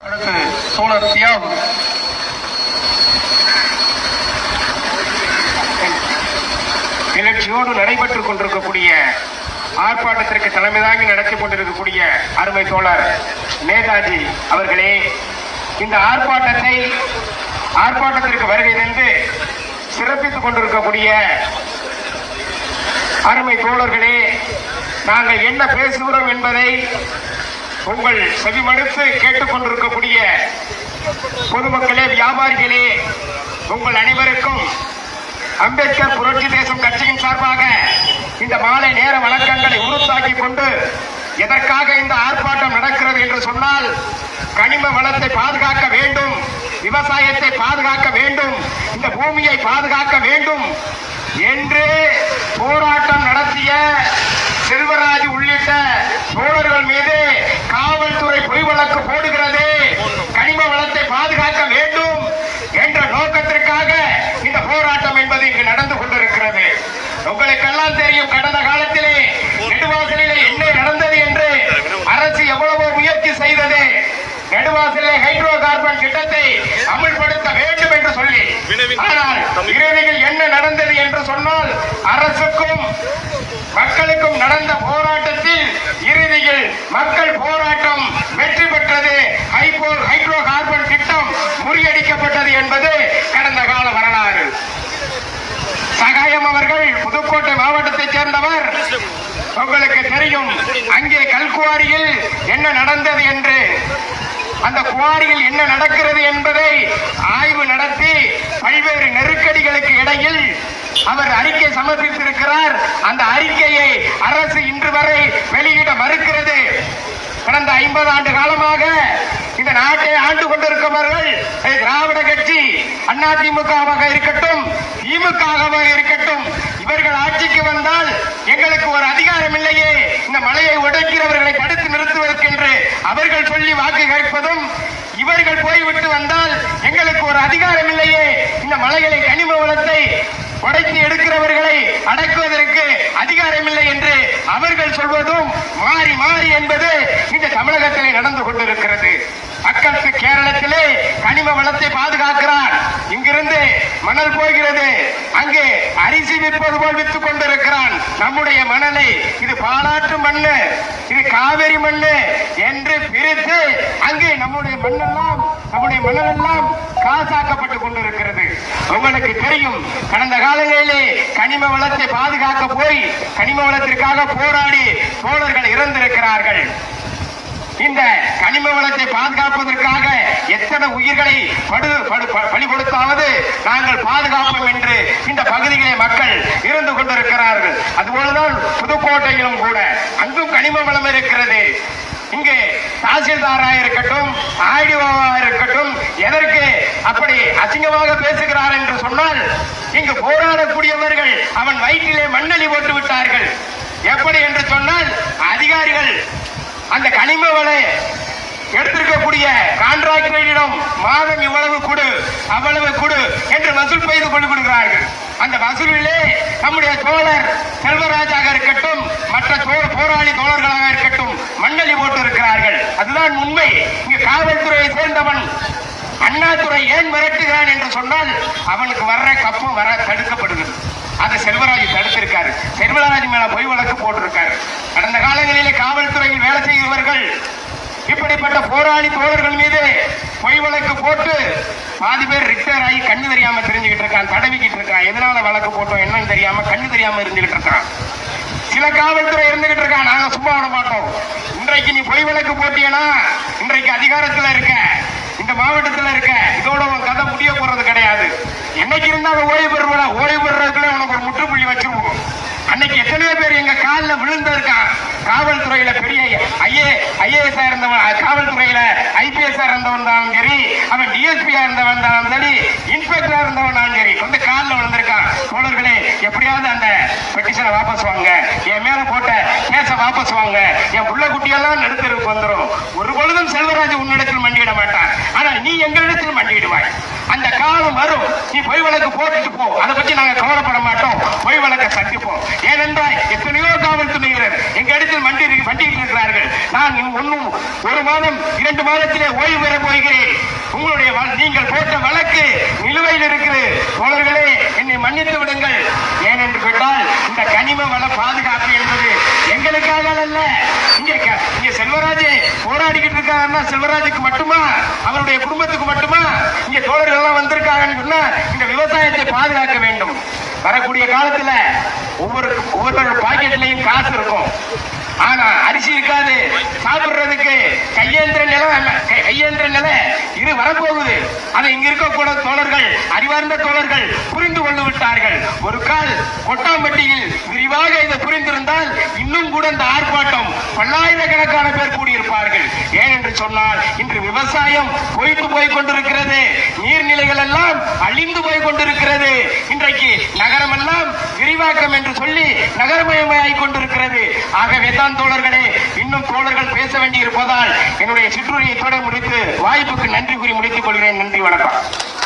அடுத்து சோழர் தியாகு. நிகழ்ச்சியோடு நடைபெற்றுக் கொண்டிருக்கக்கூடிய ஆர்ப்பாட்டத்திற்கு தலைமைதாங்கி நடத்தி கொண்டிருக்கக்கூடிய அருமை தோழர் நேதாஜி அவர்களே இந்த ஆர்ப்பாட்டத்தை ஆர்ப்பாட்டத்திற்கு வருகை தந்து சிறப்பித்துக் கொண்டிருக்கக்கூடிய அருமை தோழர்களே நாங்கள் என்ன பேசுகிறோம் என்பதை உங்கள் செவிமடுத்து கேட்டுக்கொண்டிருக்கக்கூடிய பொதுமக்களே வியாபாரிகளே உங்கள் அனைவருக்கும் அம்பேத்கர் புரட்சி தேசம் கட்சியின் சார்பாக இந்த மாலை நேர வழக்கங்களை உருத்தாக்கி கொண்டு எதற்காக இந்த ஆர்ப்பாட்டம் நடக்கிறது என்று சொன்னால் கனிம வளத்தை பாதுகாக்க வேண்டும் விவசாயத்தை பாதுகாக்க வேண்டும் இந்த பூமியை பாதுகாக்க வேண்டும் என்று போராட்டம் நடத்திய செல்வராஜ் உள்ளிட்ட தோழர்கள் மீது காவல்துறை பொய் வழக்கு போடுகிறது கனிம வளத்தை பாதுகாக்க வேண்டும் என்ற நோக்கத்திற்காக இந்த போராட்டம் என்பது இங்கு நடந்து கொண்டிருக்கிறது உங்களுக்கெல்லாம் தெரியும். கடந்த காலத்திலே நெடுவாசலிலே என்ன நடந்தது என்று அரசு எவ்வளவோ முயற்சி செய்தது. நெடுவாசலிலே ஹைட்ரோ கார்பன் திட்டத்தை அமல்படுத்த வேண்டும் என்று சொல்லி. ஆனால் இறுதியில் என்ன நடந்தது என்று சொன்னால் அரசுக்கும் மக்களுக்கும் நடந்த போராட்டத்தில் இறுதியில் மக்கள் போராட்டம் வெற்றி பெற்றது. ஹைட்ரோ கார்பன் திட்டம் முறியடிக்கப்பட்டது என்பது கடந்த தெரியும். அங்கே கல்குவாரியில் என்ன நடந்தது என்று. அந்த குவாரியில் என்ன நடக்கிறது என்பதை ஆய்வு நடத்தி பல்வேறு நெருக்கடிகளுக்கு இடையில் அவர் அறிக்கை சமர்ப்பித்திருக்கிறார். அந்த அறிக்கையை அரசு இன்று வரை வெளியிட மறுக்கிறது. கடந்த ஐம்பது ஆண்டு காலமாக இந்த நாட்டை ஆண்டு கொண்டிருக்கிறவர்கள் திராவிட கட்சி அதிமுகவாக இருக்கட்டும் திமுகவாக இருக்கட்டும் இவர்கள் ஆட்சிக்கு வந்தால் எங்களுக்கு ஒரு அதிகாரம் இல்லையே. இந்த மலையை உடைக்கிறவர்களை தடுத்து நிறுத்துவதற்கென்று அவர்கள் சொல்லி வாக்கு கேட்பதும் இவர்கள் போய்விட்டு வந்தால் எங்களுக்கு ஒரு அதிகாரம் இல்லையே. இந்த மலைகளை கனிம வளத்தை உடைத்து எடுக்கிறவர்களை அடக்குவதற்கு அதிகாரம் இல்லை என்று அவர்கள் சொல்வதும் மாறி மாறி என்பது இந்த தமிழகத்திலே நடந்து கொண்டிருக்கிறது. மக்களுக்கு கேரளத்திலே கனிம வளத்தை பாதுகாக்கிறார். இங்கிருந்து மணல் போகிறது. அங்கே அரிசி விற்பது போல் வித்துக் கொண்டிருக்கிறான். நம்முடைய மணலை இது பாலாற்று மண்ணு இது காவிரி மண்ணு என்று பிரித்து அங்கே நம்முடைய மண்ணெல்லாம் நம்முடைய மணலெல்லாம் காசாக்கப்பட்டுக் கொண்டிருக்கிறது. உங்களுக்கு தெரியும் கடந்த காலங்களிலே கனிம வளத்தை பாதுகாக்க போய் கனிம வளத்திற்காக போராடி தோழர்கள் இறந்திருக்கிறார்கள். இந்த கனிம வளத்தை பாதுகாப்பதற்காக எத்தனை உயிர்களை படு ப- பலி கொடுத்தாவது நாங்கள் பாதுகாப்போம் என்று இந்த பகுதியிலே மக்கள் இருந்து கொண்டிருக்கிறார்கள். அதுபோலதான் புதுக்கோட்டையிலும் கூட அங்கும் கனிம வளம் இருக்கிறது. இங்கே தாசில்தாரா இருக்கட்டும் ஆடிஓவா இருக்கட்டும் எதற்கு அப்படி அசிங்கமாக பேசுகிறார் என்று சொன்னால் இங்கு போராடக்கூடியவர்கள் அவன் வயிற்றிலே மண்ணலி போட்டு விட்டார்கள் எப்படி என்று சொன்னால் அந்த கனிம வளை எடுத்திருக்கக்கூடிய கான்ட்ராக்டரிடம் மாதம் இவ்வளவு கொடு அவ்வளவு கொடு என்று வசூல் செய்து கொண்டு கொடுக்கிறார்கள். அந்த வசூலிலே நம்முடைய தோழர் செல்வராஜாக இருக்கட்டும் மற்ற தோ- போராளி தோழர்களாக இருக்கட்டும் மண்ணலி போட்டு இருக்கிறார்கள் அதுதான் உண்மை. இங்கு காவல்துறையை சேர்ந்தவன் அண்ணாதுரை ஏன் மிரட்டுகிறான் என்று சொன்னால் அவனுக்கு வர்ற கப்பம் வர தடுக்கப்படுகிறது. அதை செல்வராஜ் தடுத்திருக்காரு. செல்வராஜ் மேல பொய் வழக்கு போட்டிருக்காரு. காலங்களிலே காவல்துறையில் வேலை செய்தவர்கள் இப்படிப்பட்ட போராளி தோழர்கள் மீது பொய் வழக்கு போட்டு பாதி பேர் ரிட்டையர் ஆகி கண்ணு தெரியாம தெரிஞ்சுக்கிட்டு இருக்கான் தடவிக்கிட்டு இருக்கான். எதனால வழக்கு போட்டோம் என்னன்னு தெரியாம கண்ணு தெரியாம இருந்துகிட்டு இருக்கான். சில காவல்துறை இருந்துகிட்டு இருக்கான் நாங்க சும்மா விட மாட்டோம். இன்றைக்கு நீ பொய் வழக்கு போட்டியனா? இன்றைக்கு அதிகாரத்துல இருக்க இந்த மாவட்டத்துல இருக்க இதோட உன் கதை முடிய போறது கிடையாது. என்னைக்கு இருந்தாலும் ஓய்வு பெறுவா ஓய்வு பெறுறதுக்குள்ள உனக்கு ஒரு முற்றுப்புள்ளி அன்னைக்கு எத்தனையோ பேர் எங்க காலில் விழுந்திருக்கான் காவல்துறையில பெரிய ஐஏ ஐஏஎஸ் இருந்தவன் காவல்துறையில ஐபிஎஸ் இருந்தவன் தான் சரி அவன் டிஎஸ்பியா இருந்தவன் தான் சரி இன்ஸ்பெக்டரா இருந்தவன் சரி. வந்து காலில் விழுந்திருக்கான் தோழர்களே எப்படியாவது அந்த பெட்டிஷனை வாபஸ் வாங்க. என் மேல போட்ட கேஸ வாபஸ் வாங்க. என் புள்ள குட்டியெல்லாம் நடுத்தருக்கு வந்துடும் ஒரு பொழுதும் செல்வராஜ் உன்னிடத்தில் மண்டியிட மாட்டான் ஆனா நீ எங்களிடத்தில் மண்டியிடுவாய். அந்த காலம் வரும். நீ பொய் வழக்கு போட்டுட்டு போ. அதை பத்தி நாங்க கவலைப்பட மாட்டோம். சந்திப்போம் ஏனென்றால் எத்தனையோ காவல்துறையினர் எங்க இடத்தில் மண்டி பண்ணிட்டு இருக்கிறார்கள். நான் ஒன்னும் ஒரு மாதம் இரண்டு மாதத்திலே ஓய்வு பெற போகிறேன். உங்களுடைய வ- நீங்கள் போட்ட வழக்கு நிலுவையில் இருக்குது. தோழர்களே என்னை மன்னித்து விடுங்கள். ஏனென்று கேட்டால் இந்த கனிம வள பாதுகாப்பு என்பது எங்களுக்காக அல்ல. இங்க க- இங்க செல்வராஜ் போராடிக்கிட்டு இருக்காருன்னா செல்வராஜுக்கு மட்டுமா? அவருடைய குடும்பத்துக்கு மட்டுமா? இங்க தோழர்கள் எல்லாம் வந்திருக்காங்கன்னு சொன்னா இந்த விவசாயத்தை பாதுகாக்க வேண்டும். வரக்கூடிய காலத்துல ஒவ்வொரு ஒவ்வொரு பாக்கெட்லயும் காசு இருக்கும். ஆனா அரிசி இருக்காது. சாப்பிடுறதுக்கு கையேந்திர நிலை கையேந்திர நிலை இது வரப்போகுது. அதை இங்க இருக்கக்கூட தோழர்கள் அறிவார்ந்த தோழர்கள் புரிந்து கொண்டு விட்டார்கள். ஒரு கால் கொட்டாம்பட்டியில் விரிவாக இதை புரிந்திருந்தால் இன்னும் கூட இந்த ஆர்ப்பாட்டம் பல்லாயிரக்கணக்கான பேர் ஏன் ஏனென்று சொன்னால் இன்று விவசாயம் பொய்த்து போய் கொண்டிருக்கிறது. நீர்நிலைகள் எல்லாம் அழிந்து போய் கொண்டிருக்கிறது. இன்றைக்கு நகரம் எல்லாம் விரிவாக்கம் என்று சொல்லி நகரமயமாய் கொண்டிருக்கிறது. ஆகவே தான் தோழர்களே இன்னும் தோழர்கள் பேச வேண்டி இருப்பதால் என்னுடைய சிற்றுரையை தொடர் முடித்து வாய்ப்புக்கு நன்றி கூறி முடித்துக் கொள்கிறேன். நன்றி வணக்கம்.